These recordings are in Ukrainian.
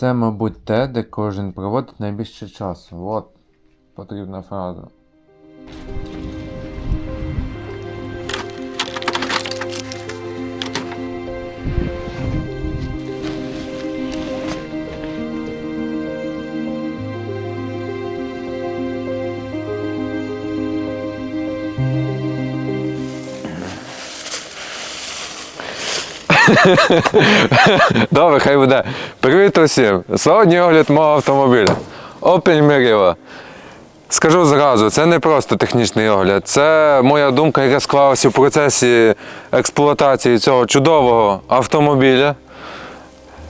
Це, мабуть, те, де кожен проводить найбільше часу. От потрібна фраза. Добре, хай буде. Привіт усім! Сьогодні огляд мого автомобіля. Opel Meriva. Скажу зразу, це не просто технічний огляд, це моя думка, яка склалася в процесі експлуатації цього чудового автомобіля.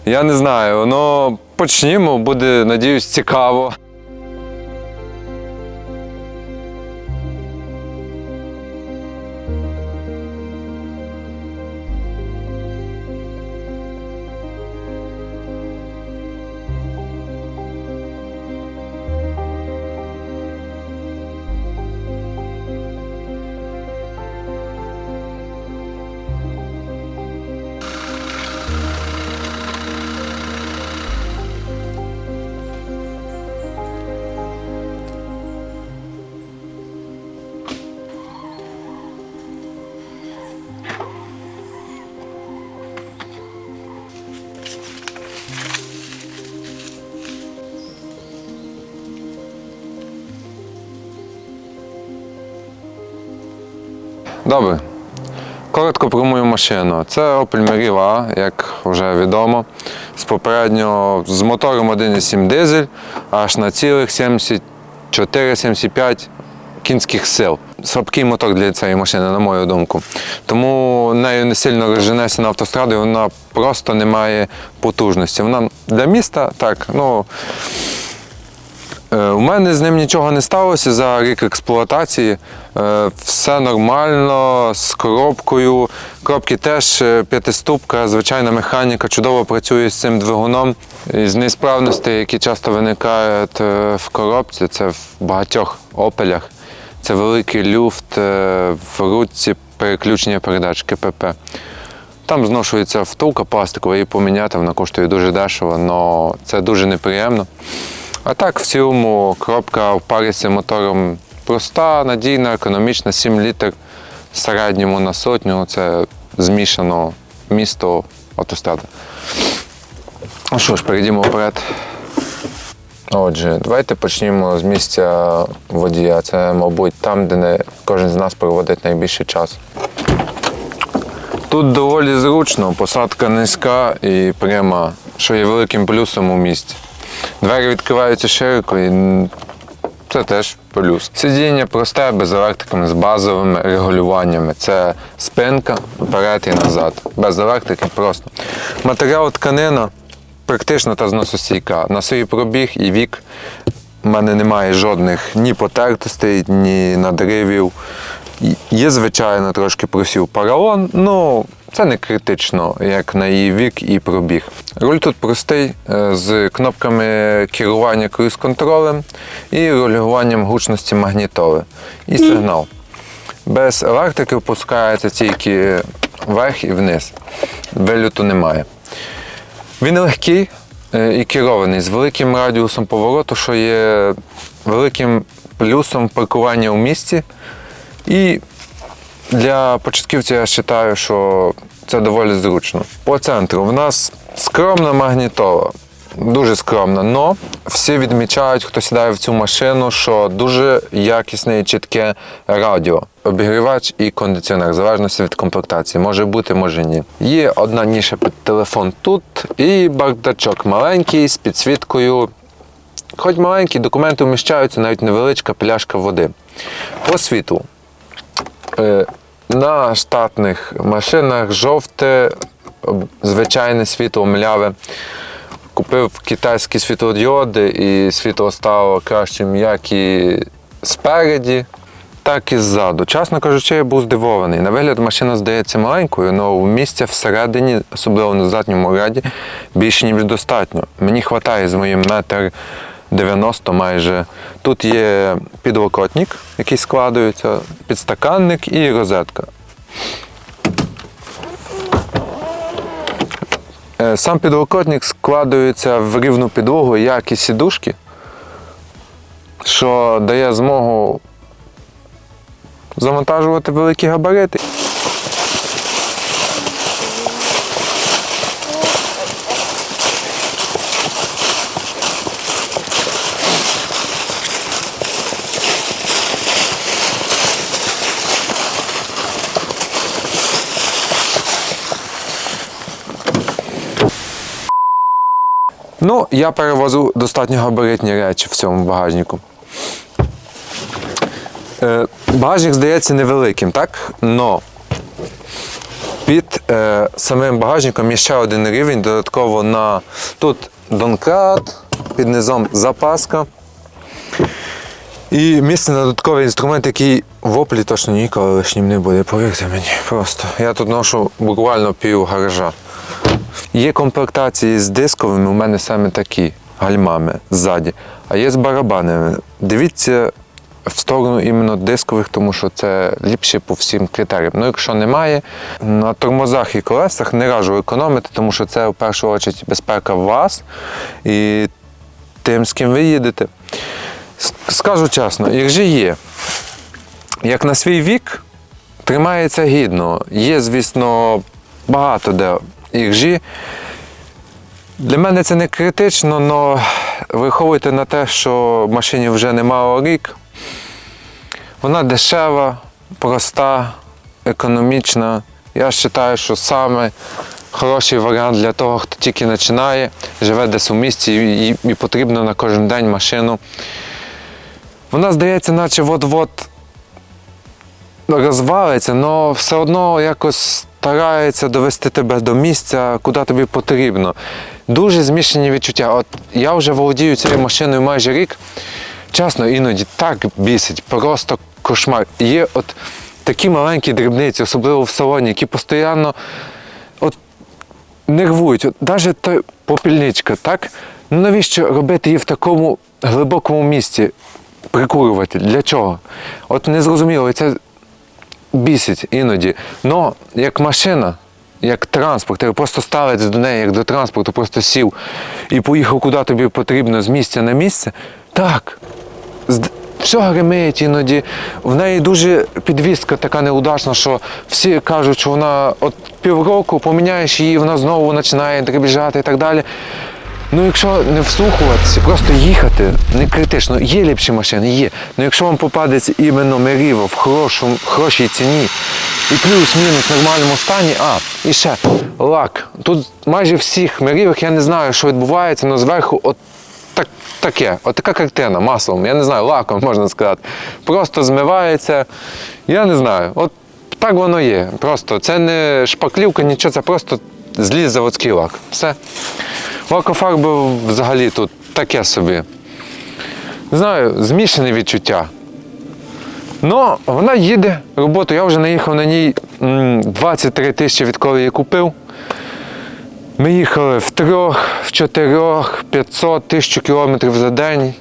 Я не знаю, ну почнімо, буде, надіюсь, цікаво. Добре. Коротко про мою машину. Це Opel Meriva як вже відомо. З попереднього з мотором 1,7 дизель аж на цілих 74-75 кінських сил. Слабкий мотор для цієї машини, на мою думку. Тому нею не сильно розженешся на автостраді, вона просто не має потужності. Вона для міста так, ну. Е, У мене з ним нічого не сталося за рік експлуатації. Е, Все нормально з коробкою. Коробки теж е, п'ятиступка, звичайна механіка чудово працює з цим двигуном. Із несправностей, які часто виникають в коробці, це в багатьох опелях. Це великий люфт в ручці переключення передач КПП. Там зношується втулка пластикова, її поміняти, вона коштує дуже дешево, але це дуже неприємно. А так, в цілому, коробка в парі з мотором проста, надійна, економічна, 7 літр в середньому на сотню. Це змішано місто автострада. Ну що ж, перейдімо вперед. Отже, давайте почнімо з місця водія. Це, мабуть, там, де не кожен з нас проводить найбільше часу. Тут доволі зручно, посадка низька і пряма, що є великим плюсом у місті. Двері відкриваються широко і це теж плюс. Сидіння просте, без електриками, з базовими регулюваннями. Це спинка вперед і назад. Без електрики просто. Матеріал тканина практично та зносостійка. На свій пробіг і вік в мене немає жодних ні потертостей, ні надривів. Є, звичайно, трошки просів паралон, ну це не критично, як на її вік і пробіг. Руль тут простий е, з кнопками керування круїз-контролем і регулюванням гучності магнітоли і сигнал. Без електрики впускається тільки вверх і вниз. Вилюту немає. Він легкий е, і керований з великим радіусом повороту, що є великим плюсом паркування у місті. І для початківців я вважаю, що це доволі зручно. По центру в нас скромна магнітола. Дуже скромна, але всі відмічають, хто сідає в цю машину, що дуже якісне і чітке радіо, обігрівач і кондиціонер, в залежності від комплектації. Може бути, може ні. Є одна ніша під телефон тут і бардачок маленький з підсвіткою. Хоч маленький, документи вміщаються, навіть невеличка пляшка води. По світлу. На штатних машинах жовте, звичайне світло мляве. Купив китайські світлодіоди і світло стало кращим як і спереді, так і ззаду. Чесно кажучи, я був здивований. На вигляд машина здається маленькою, але місця всередині, особливо на задньому ряді, більше ніж достатньо. Мені вистачає з моїм метр 90 майже. Тут є підлокотник, який складується, підстаканник і розетка. Е, Сам підлокотник складується в рівну підлогу, як і сідушки, що дає змогу завантажувати великі габарити. Ну, я перевозу достатньо габаритні речі в цьому багажнику. Е, багажник здається невеликим, так? Но під е, самим багажником є ще один рівень, додатково на тут донкрат, під низом запаска. І місце на додатковий інструмент, який в оплі точно ніколи лишнім не буде, повірте мені. Просто. Я тут ношу буквально пів гаража. Є комплектації з дисковими, у мене саме такі гальмами ззаді, а є з барабанами. Дивіться в сторону іменно дискових, тому що це ліпше по всім критеріям. Ну, якщо немає, на тормозах і колесах не раджу економити, тому що це в першу чергу безпека вас і тим, з ким ви їдете. Скажу чесно, же є, як на свій вік, тримається гідно. Є, звісно, багато де іржі. Для мене це не критично, але враховуйте на те, що машині вже немало рік. Вона дешева, проста, економічна. Я вважаю, що саме хороший варіант для того, хто тільки починає, живе десь у місті і, і потрібно на кожен день машину. Вона здається, наче от-от розвалиться, але все одно якось старається довести тебе до місця, куди тобі потрібно. Дуже змішані відчуття. От я вже володію цією машиною майже рік. Чесно, іноді так бісить, просто кошмар. Є от такі маленькі дрібниці, особливо в салоні, які постійно от нервують. От навіть та попільничка, так? Ну навіщо робити її в такому глибокому місці? Прикурюватель. Для чого? От не зрозуміло, і це бісить іноді. Но як машина, як транспорт, ти просто ставець до неї, як до транспорту, просто сів і поїхав куди тобі потрібно з місця на місце. Так. Все гримить іноді. В неї дуже підвізка така неудачна, що всі кажуть, що вона от півроку поміняєш її, вона знову починає дребіжати і так далі. Ну, якщо не вслухуватися, просто їхати не критично. Є ліпші машини, є. Ну якщо вам попадеться іменно Меріво в хорошому, хорошій ціні і плюс-мінус в нормальному стані, а, і ще лак. Тут майже всіх мерівах я не знаю, що відбувається, але зверху от так, таке, от така картина маслом, я не знаю, лаком можна сказати. Просто змивається. Я не знаю. От так воно є. Просто це не шпаклівка, нічого, це просто зліз заводський лак. Все. Лакофарби взагалі тут таке собі. Не знаю, змішане відчуття. Ну, вона їде роботу. Я вже наїхав на ній 23 тисячі, відколи її купив. Ми їхали в трьох, в чотирьох, 500 тисяч кілометрів за день.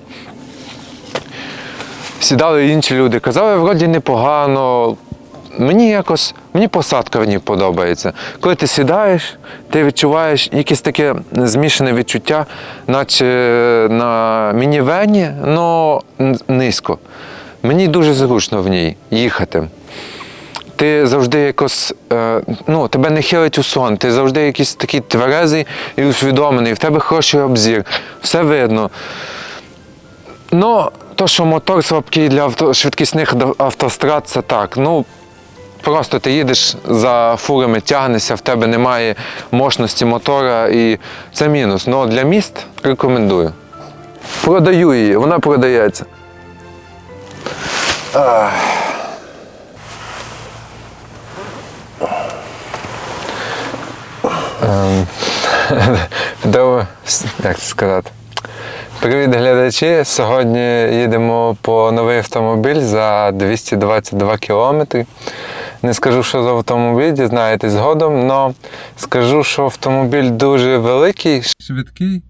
Сідали інші люди, казали, вроді непогано. Мені якось, мені посадка в ній подобається. Коли ти сідаєш, ти відчуваєш якесь таке змішане відчуття, наче на мінівені, але низько. Мені дуже зручно в ній їхати. Ти завжди якось, е, ну, тебе не хилить у сон, ти завжди якийсь такий тверезий і усвідомлений, в тебе хороший обзір, все видно. Ну, то, що мотор слабкий для авто, швидкісних автострад, це так. Ну, просто ти їдеш за фурами, тягнешся, в тебе немає мощності мотора і це мінус. Ну, для міст рекомендую. Продаю її, вона продається. Ем, Добре, як це сказати? Привіт, глядачі! Сьогодні їдемо по новий автомобіль за 222 кілометри. Не скажу, що з автомобіль, дізнаєтесь згодом, але скажу, що автомобіль дуже великий, швидкий,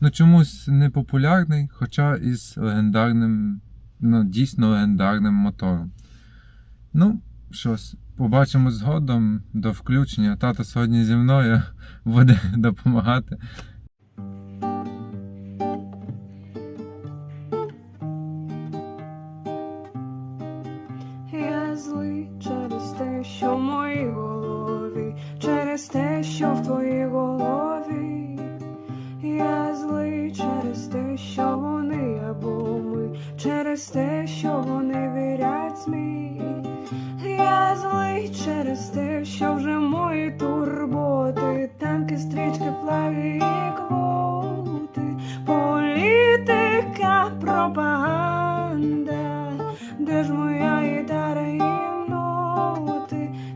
ну чомусь не популярний, хоча із легендарним, ну дійсно легендарним мотором. Ну, щось, побачимо згодом до включення. Тато сьогодні зі мною буде допомагати.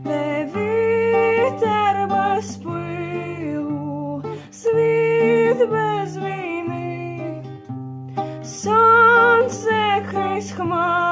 де вітер без пилу, світ без війни, сонце крізь хмар.